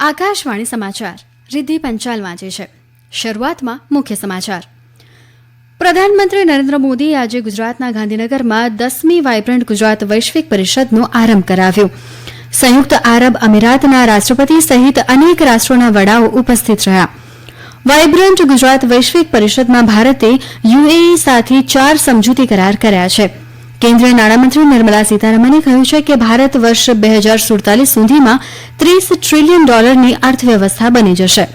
આકાશવાણી સમાચાર, રિદ્ધિ પંચાલ વાંચે છે. શરૂઆતમાં મુખ્ય સમાચાર. પ્રધાનમંત્રી નરેન્દ્ર મોદીએ આજે ગુજરાતના ગાંધીનગરમાં દસમી વાયબ્રન્ટ ગુજરાત વૈશ્વિક પરિષદનો આરંભ કરાવ્યો. સંયુક્ત આરબ અમીરાતના રાષ્ટ્રપતિ સહિત અનેક રાષ્ટ્રોના વડાઓ ઉપસ્થિત રહ્યા. વાયબ્રન્ટ ગુજરાત વૈશ્વિક પરિષદમાં ભારતે યુએઈ સાથે ચાર સમજૂતી કરાર કર્યા છે. કેન્દ્રીય નાણામંત્રી નિર્મલા સીતારમણે કહ્યું છે કે ભારત વર્ષ બે હજાર સુડતાલીસ સુધીમાં ત્રીસ ટ્રિલિયન ડોલરની અર્થવ્યવસ્થા બની જશે.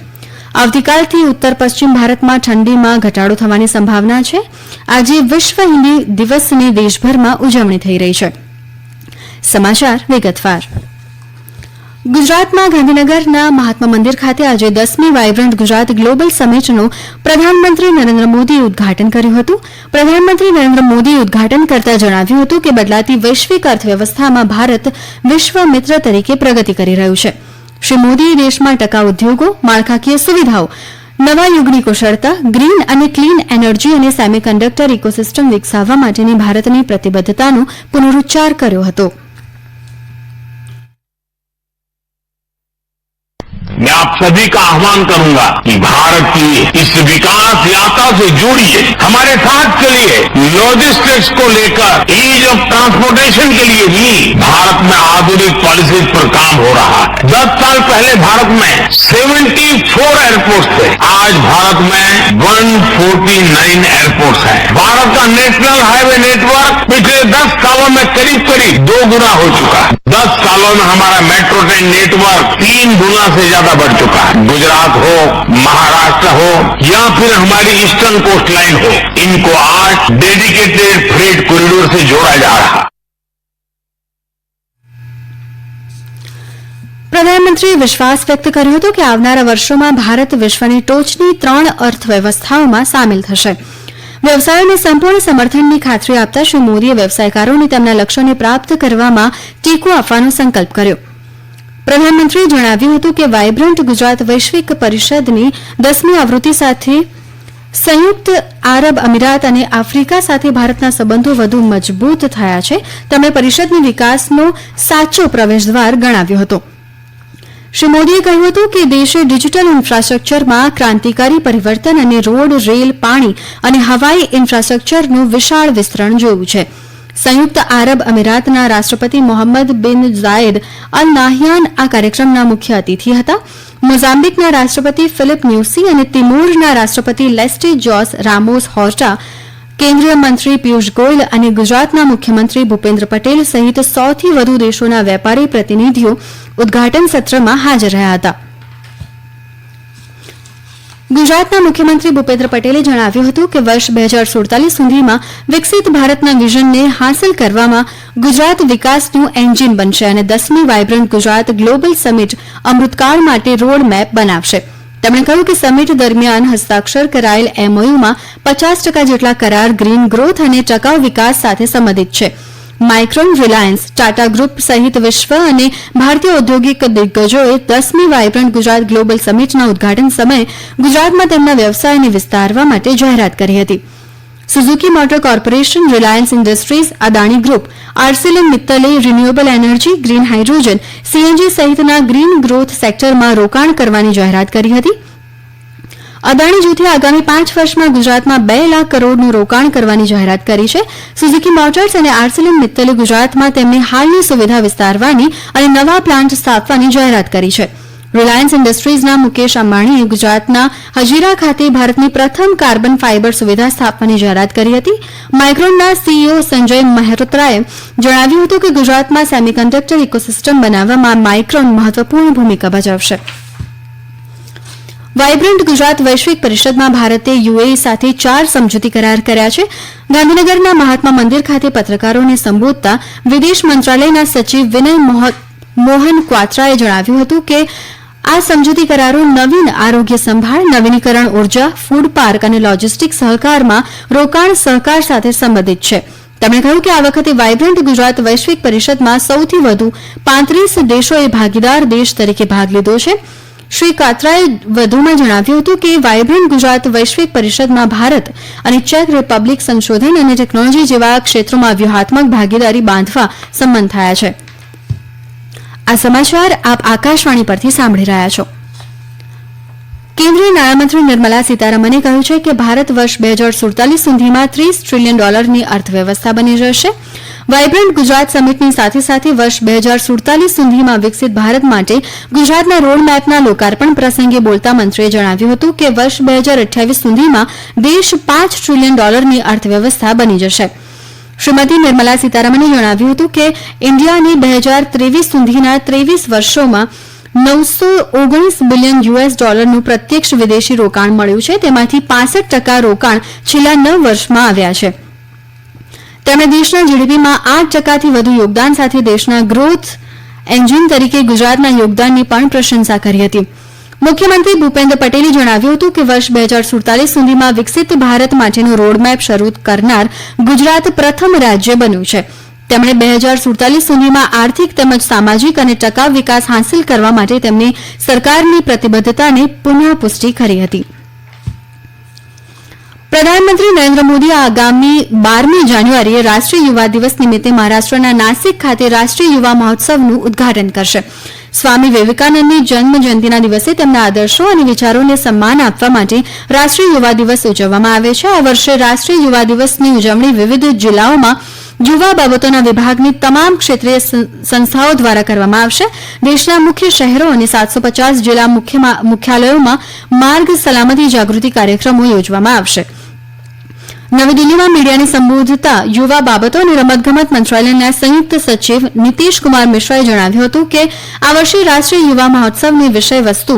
આવતીકાલથી ઉત્તર પશ્ચિમ ભારતમાં ઠંડીમાં ઘટાડો થવાની સંભાવના છે. આજે વિશ્વ હિન્દી દિવસની દેશભરમાં ઉજવણી થઈ રહી છે. સમાચાર વિગતવાર. ગુજરાતમાં ગાંધીનગરના મહાત્મા મંદિર ખાતે આજે દસમી વાયબ્રન્ટ ગુજરાત ગ્લોબલ સમિટનું પ્રધાનમંત્રી નરેન્દ્ર મોદીએ ઉદઘાટન કર્યું હતું. પ્રધાનમંત્રી નરેન્દ્ર મોદીએ ઉદઘાટન કરતા જણાવ્યું હતું કે બદલાતી વૈશ્વિક અર્થવ્યવસ્થામાં ભારત વિશ્વ મિત્ર તરીકે પ્રગતિ કરી રહ્યું છે. શ્રી મોદીએ દેશમાં ટકાઉ ઉદ્યોગો, માળખાકીય સુવિધાઓ, નવા યુગની કુશળતા, ગ્રીન અને ક્લીન એનર્જી અને સેમિકન્ડક્ટર ઇકોસિસ્ટમ વિકસાવવા માટેની ભારતની પ્રતિબદ્ધતાનો પુનરૂચ્ચાર કર્યો હતો. आप सभी का आह्वान करूंगा कि भारत की इस विकास यात्रा से जुड़िए हमारे साथ चलिए लॉजिस्टिक्स को लेकर ईज ऑफ़ ट्रांसपोर्टेशन के लिए भी भारत में आधुनिक पॉलिसीज़ पर काम हो रहा है। दस साल पहले भारत में 74 एयरपोर्ट थे। आज भारत में 149 एयरपोर्ट हैं। भारत का नेशनल हाईवे नेटवर्क पिछले 10 सालों में करीब करीब दो गुना हो चुका है। 10 सालों में हमारा मेट्रो ट्रेन नेटवर्क तीन गुना से ज़्यादा बढ़ चुका है। गुजरात हो, महाराष्ट्र हो, या फिर हमारी ईस्टर्न कोस्ट लाइन हो, इनको आज डेडिकेटेड फ्रेट कॉरिडोर से जोड़ा जा रहा है પ્રધાનમંત્રીએ વિશ્વાસ વ્યક્ત કર્યો હતો કે આવનારા વર્ષોમાં ભારત વિશ્વની ટોચની ત્રણ અર્થવ્યવસ્થાઓમાં સામેલ થશે વ્યવસાયોને સંપૂર્ણ સમર્થનની ખાતરી આપતા શ્રી મોદીએ વ્યવસાયકારોને તેમના લક્ષ્યોને પ્રાપ્ત કરવામાં ટેકો આપવાનો સંકલ્પ કર્યો પ્રધાનમંત્રીએ જણાવ્યું હતું કે વાયબ્રન્ટ ગુજરાત વૈશ્વિક પરિષદની દસમી આવૃત્તિ સાથે સંયુક્ત આરબ અમીરાત અને આફ્રિકા સાથે ભારતના સંબંધો વધુ મજબૂત થયા છે, તેમણે પરિષદની વિકાસનો સાચો પ્રવેશદ્વાર ગણાવ્યો હતો. શ્રી મોદીએ કહ્યું હતું કે દેશે ડિજિટલ ઇન્ફ્રાસ્ટ્રક્ચરમાં ક્રાંતિકારી પરિવર્તન અને રોડ, રેલ, પાણી અને હવાઈ ઇન્ફ્રાસ્ટ્રક્ચરનું વિશાળ વિસ્તરણ જોયું છે. સંયુક્ત આરબ અમીરાતના રાષ્ટ્રપતિ મોહમ્મદ બિન ઝાયદ અલ નાહિયાન આ કાર્યક્રમના મુખ્ય અતિથિ હતા. મોઝામ્બિકના રાષ્ટ્રપતિ ફિલિપ ન્યુસી અને તિમોરના રાષ્ટ્રપતિ લેસ્ટી જોસ રામોસ હોર્ટા, કેન્દ્રીય મંત્રી પિયુષ ગોયલ અને ગુજરાતના મુખ્યમંત્રી ભૂપેન્દ્ર પટેલ સહિત સૌથી વધુ દેશોના વેપારી પ્રતિનિધિઓ ઉદઘાટન સત્રમાં હાજર રહ્યા હતા. ગુજરાતના મુખ્યમંત્રી ભૂપેન્દ્ર પટેલે જણાવ્યું હતું કે વર્ષ બે હજાર સુડતાલીસ સુધીમાં વિકસિત ભારતના વિઝનને હાંસલ કરવામાં ગુજરાત વિકાસનું એન્જિન બનશે અને દસમી વાયબ્રન્ટ ગુજરાત ગ્લોબલ સમિટ અમૃતકાળ માટે રોડ મેપ બનાવશે. તેમણે કહ્યું કે સમિટ દરમિયાન હસ્તાક્ષર કરાયેલ એમઓયુમાં પચાસ ટકા જેટલા કરાર ગ્રીન ગ્રોથ અને ટકાઉ વિકાસ સાથે સંબંધિત છે. માઇક્રોન રિલાયન્સ ટાટા ગ્રુપ સહિત વિશ્વ અને ભારતીય ઔદ્યોગિક દિગ્ગજોએ દસમી વાયબ્રન્ટ ગુજરાત ગ્લોબલ સમિટના ઉદઘાટન સમયે ગુજરાતમાં તેમના વ્યવસાયને વિસ્તારવા માટે જાહેરાત કરી હતી. Suzuki motor corporation Reliance industries Adani group RCL મિત્તલે renewable energy green hydrogen CNG સહિતના ગ્રીન ગ્રોથ સેક્ટરમાં રોકાણ કરવાની જાહેરાત કરી હતી. અદાણી જૂથે આગામી પાંચ વર્ષમાં ગુજરાતમાં બે લાખ કરોડનું રોકાણ કરવાની જાહેરાત કરી છે. સુઝુકી મોટર્સ અને આર્સેલિન મિત્તલે ગુજરાતમાં તેમની હાલની સુવિધા વિસ્તારવાની અને નવા પ્લાન્ટ સ્થાપવાની જાહેરાત કરી છે. રિલાયન્સ ઇન્ડસ્ટ્રીઝના મુકેશ અંબાણીએ ગુજરાતના હજીરા ખાતે ભારતની પ્રથમ કાર્બન ફાઇબર સુવિધા સ્થાપવાની જાહેરાત કરી હતી. માઇક્રોનના સીઈઓ સંજય મહેરોત્રાએ જણાવ્યું હતું કે ગુજરાતમાં સેમિકન્ડક્ટર ઇકોસિસ્ટમ બનાવવામાં માઇક્રોન મહત્વપૂર્ણ ભૂમિકા ભજવશે. વાયબ્રન્ટ ગુજરાત વૈશ્વિક પરિષદમાં ભારતે યુએઈ સાથે ચાર સમજૂતી કરાર કર્યા છે. ગાંધીનગરના મહાત્મા મંદિર ખાતે પત્રકારોને સંબોધતા વિદેશ મંત્રાલયના સચિવ વિનય મોહન ક્વાત્રાએ જણાવ્યું હતું કે આ સમજૂતી કરારો નવીન આરોગ્ય સંભાળ, નવીનીકરણ ઊર્જા, ફૂડ પાર્ક અને લોજિસ્ટિક સહકારમાં રોકાણ સહકાર સાથે સંબંધિત છે. તેમણે કહ્યું કે આ વખતે વાયબ્રન્ટ ગુજરાત વૈશ્વિક પરિષદમાં સૌથી વધુ પાંત્રીસ દેશોએ ભાગીદાર દેશ તરીકે ભાગ લીધો છે. શ્રી કાત્રાએ વધુમાં જણાવ્યું હતું કે વાયબ્રન્ટ ગુજરાત વૈશ્વિક પરિષદમાં ભારત અને ચેક રિપબ્લિક સંશોધન અને ટેકનોલોજી જેવા ક્ષેત્રોમાં વ્યૂહાત્મક ભાગીદારી બાંધવા સંમત થયા છે. આ સમાચાર આપ આકાશવાણી પરથી સાંભળી રહ્યા છો. કેન્દ્રીય નાણામંત્રી નિર્મલા સીતારમણે કહ્યું છે કે ભારત વર્ષ બે હજાર સુડતાલીસ સુધીમાં ત્રીસ ટ્રિલિયન ડોલરની અર્થવ્યવસ્થા બની જશે. વાયબ્રન્ટ ગુજરાત સમિટની સાથે સાથે વર્ષ બે હજાર સુડતાલીસ સુધીમાં વિકસિત ભારત માટે ગુજરાતના રોડમેપના લોકાર્પણ પ્રસંગે બોલતા મંત્રીએ જણાવ્યું હતું કે વર્ષ બે હજાર અઠ્યાવીસ સુધીમાં દેશ પાંચ ટ્રિલિયન ડોલરની અર્થવ્યવસ્થા બની જશે. શ્રીમતી નિર્મલા સીતારમણે જણાવ્યું હતું કે ઇન્ડિયાને બે હજાર ત્રેવીસ સુધીના ત્રેવીસ વર્ષોમાં નવસો ઓગણીસ બિલિયન યુએસ ડોલરનું પ્રત્યક્ષ વિદેશી રોકાણ મળ્યું છે. તેમાંથી પાસઠ ટકા રોકાણ છેલ્લા નવ વર્ષમાં આવ્યા છે. તેમણે દેશના જીડીપીમાં આઠ ટકાથી વધુ યોગદાન સાથે દેશના ગ્રોથ એન્જિન તરીકે ગુજરાતના યોગદાનની પણ પ્રશંસા કરી હતી. મુખ્યમંત્રી ભૂપેન્દ્ર પટેલે જણાવ્યું હતું કે વર્ષ બે હજાર સુડતાલીસ સુધીમાં વિકસિત ભારત માટેનો રોડમેપ શરૂ કરનાર ગુજરાત પ્રથમ રાજ્ય બન્યું છે. તેમણે બે હજાર સુડતાલીસ સુધીમાં આર્થિક તેમજ સામાજિક અને ટકાઉ વિકાસ હાંસલ કરવા માટે તેમની સરકારની પ્રતિબદ્ધતાને પુનઃપુષ્ટિ કરી હતી. પ્રધાનમંત્રી નરેન્દ્ર મોદી આગામી બારમી જાન્યુઆરીએ રાષ્ટ્રીય યુવા દિવસ નિમિત્તે મહારાષ્ટ્રના નાસિક ખાતે રાષ્ટ્રીય યુવા મહોત્સવનું ઉદઘાટન કરશે. સ્વામી વિવેકાનંદની જન્મ જયંતિના દિવસે તેમના આદર્શો અને વિચારોને સન્માન આપવા માટે રાષ્ટ્રીય યુવા દિવસ ઉજવવામાં આવે છે. આ વર્ષે રાષ્ટ્રીય યુવા દિવસની ઉજવણી વિવિધ જિલ્લાઓમાં યુવા બાબતોના વિભાગની તમામ ક્ષેત્રીય સંસ્થાઓ દ્વારા કરવામાં આવશે. દેશના મુખ્ય શહેરો અને સાતસો પચાસ જિલ્લા મુખ્ય- મુખ્યાલયોમાં માર્ગ સલામતી જાગૃતિ કાર્યક્રમો યોજવામાં આવશે. નવી દિલ્હીમાં મીડિયાને સંબોધતા યુવા બાબતો અને રમતગમત મંત્રાલયના સંયુક્ત સચિવ નીતિશ કુમાર મિશ્રાએ જણાવ્યું હતું કે આ વર્ષે રાષ્ટ્રીય યુવા મહોત્સવની વિષય વસ્તુ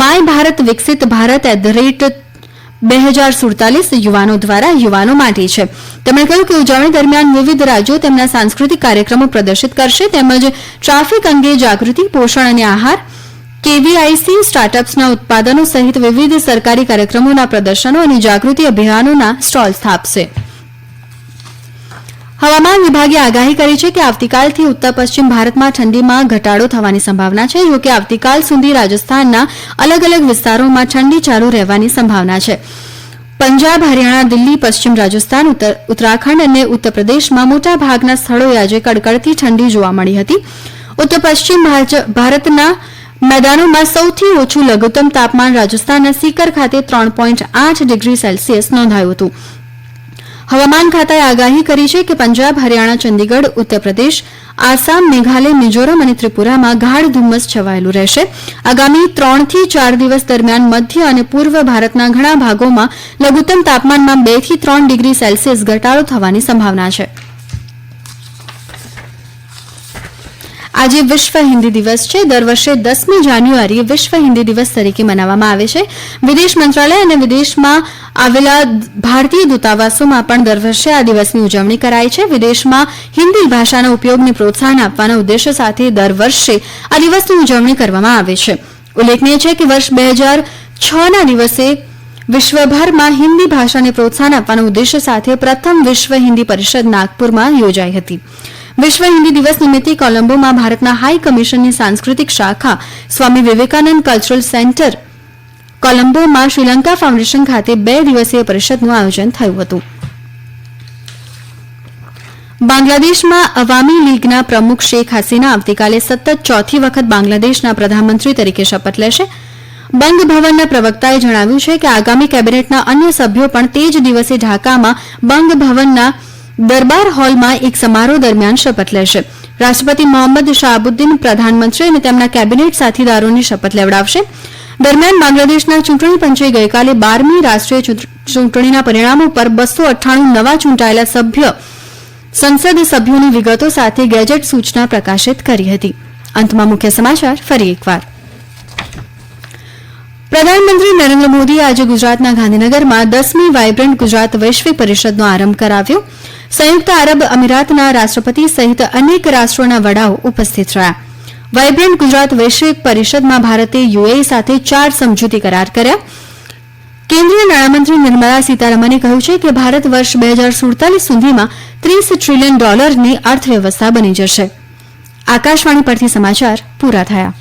માય ભારત વિકસિત ભારત એટ ધ રેટ બે હજાર સુડતાલીસ યુવાનો દ્વારા યુવાનો માટે છે. તેમણે કહ્યું કે ઉજવણી દરમિયાન વિવિધ રાજ્યો તેમના સાંસ્કૃતિક કાર્યક્રમો પ્રદર્શિત કરશે તેમજ ટ્રાફિક અંગે જાગૃતિ, પોષણ અને આહાર કેવીઆઈસી સ્ટાર્ટઅપ્સના ઉત્પાદનો સહિત વિવિધ સરકારી કાર્યક્રમોના પ્રદર્શનો અને જાગૃતિ અભિયાનોના સ્ટોલ સ્થાપશે. હવામાન વિભાગે આગાહી કરી છે કે આવતીકાલથી ઉત્તર પશ્ચિમ ભારતમાં ઠંડીમાં ઘટાડો થવાની સંભાવના છે, જોકે આવતીકાલ સુધી રાજસ્થાનના અલગ અલગ વિસ્તારોમાં ઠંડી ચાલુ રહેવાની સંભાવના છે. પંજાબ, હરિયાણા, દિલ્હી, પશ્ચિમ રાજસ્થાન ઉત્તરાખંડ અને ઉત્તર પ્રદેશમાં મોટાભાગના સ્થળોએ આજે કડકડતી ઠંડી જોવા મળી હતી. ઉત્તર પશ્ચિમ ભારતના મેદાનોમાં સૌથી ઓછું લઘુત્તમ તાપમાન રાજસ્થાનના સીકર ખાતે ત્રણ પોઈન્ટ આઠ ડિગ્રી સેલ્સિયસ નોંધાયું હતું. હવામાન ખાતાએ આગાહી કરી છે કે પંજાબ, હરિયાણા, ચંદીગઢ, ઉત્તરપ્રદેશ, આસામ, મેઘાલય, મિઝોરમ અને ત્રિપુરામાં ગાઢ ધુમ્મસ છવાયેલું રહેશે. આગામી ત્રણથી ચાર દિવસ દરમિયાન મધ્ય અને પૂર્વ ભારતના ઘણા ભાગોમાં લઘુત્તમ તાપમાનમાં બેથી ત્રણ ડિગ્રી સેલ્સિયસ ઘટાડો થવાની સંભાવના છે. આજે વિશ્વ હિન્દી દિવસ છે. દર વર્ષે દસમી જાન્યુઆરી વિશ્વ હિન્દી દિવસ તરીકે મનાવવામાં આવે છે. વિદેશ મંત્રાલય અને વિદેશમાં આવેલા ભારતીય દૂતાવાસોમાં પણ દર વર્ષે આ દિવસની ઉજવણી કરાય છે. વિદેશમાં હિન્દી ભાષાના ઉપયોગને પ્રોત્સાહન આપવાના ઉદ્દેશ્ય સાથે દર વર્ષે આ દિવસની ઉજવણી કરવામાં આવે છે. ઉલ્લેખનીય છે કે વર્ષ બે હજાર છના દિવસે વિશ્વભરમાં હિન્દી ભાષાને પ્રોત્સાહન આપવાના ઉદ્દેશ્ય સાથે પ્રથમ વિશ્વ હિન્દી પરિષદ નાગપુરમાં યોજાઈ હતી. વિશ્વ હિન્દી દિવસ નિમિત્તે કોલંબોમાં ભારતના હાઈ કમિશનની સાંસ્કૃતિક શાખા સ્વામી વિવેકાનંદ કલ્ચરલ સેન્ટર કોલંબોમાં શ્રીલંકા ફાઉન્ડેશન ખાતે બે દિવસીય પરિષદનું આયોજન થયું હતું. બાંગ્લાદેશમાં અવામી લીગના પ્રમુખ શેખ હસીના આવતીકાલે સતત ચોથી વખત બાંગ્લાદેશના પ્રધાનમંત્રી તરીકે શપથ લેશે. બંધ ભવનના પ્રવક્તાએ જણાવ્યું છે કે આગામી કેબિનેટના અન્ય સભ્યો પણ તે જ દિવસે ઢાકામાં બંગ ભવનના દરબાર હોલમાં એક સમારોહ દરમિયાન શપથ લેશે. રાષ્ટ્રપતિ મોહમ્મદ શાહબુદ્દીન પ્રધાનમંત્રી અને તેમના કેબિનેટ સાથીદારોને શપથ લેવડાવશે. દરમિયાન બાંગ્લાદેશના ચૂંટણી પંચે ગઈકાલે બારમી રાષ્ટ્રીય ચૂંટણીના પરિણામો પર બસો અઠ્ઠાણું નવા ચૂંટાયેલા સભ્ય, સંસદ સભ્યોની વિગતો સાથે ગેજેટ સૂચના પ્રકાશિત કરી હતી. અંતમાં મુખ્ય સમાચાર ફરી એકવાર. પ્રધાનમંત્રી નરેન્દ્ર મોદીએ આજે ગુજરાતના ગાંધીનગરમાં દસમી વાયબ્રન્ટ ગુજરાત વૈશ્વિક પરિષદનો આરંભ કરાવ્યો. સંયુક્ત આરબ અમીરાતના રાષ્ટ્રપતિ સહિત અનેક રાષ્ટ્રોના વડાઓ ઉપસ્થિત રહ્યા. વાયબ્રન્ટ ગુજરાત વૈશ્વિક પરિષદમાં ભારતે યુએઈ સાથે ચાર સમજૂતી કરાર કર્યા. કેન્દ્રીય નાણામંત્રી નિર્મલા સીતારમણે કહ્યું છે કે ભારત વર્ષ બે હજાર સુડતાલીસ સુધીમાં ત્રીસ ટ્રિલિયન ડોલરની અર્થવ્યવસ્થા બની જશે. આકાશવાણી પરથી સમાચાર પૂરા થયા.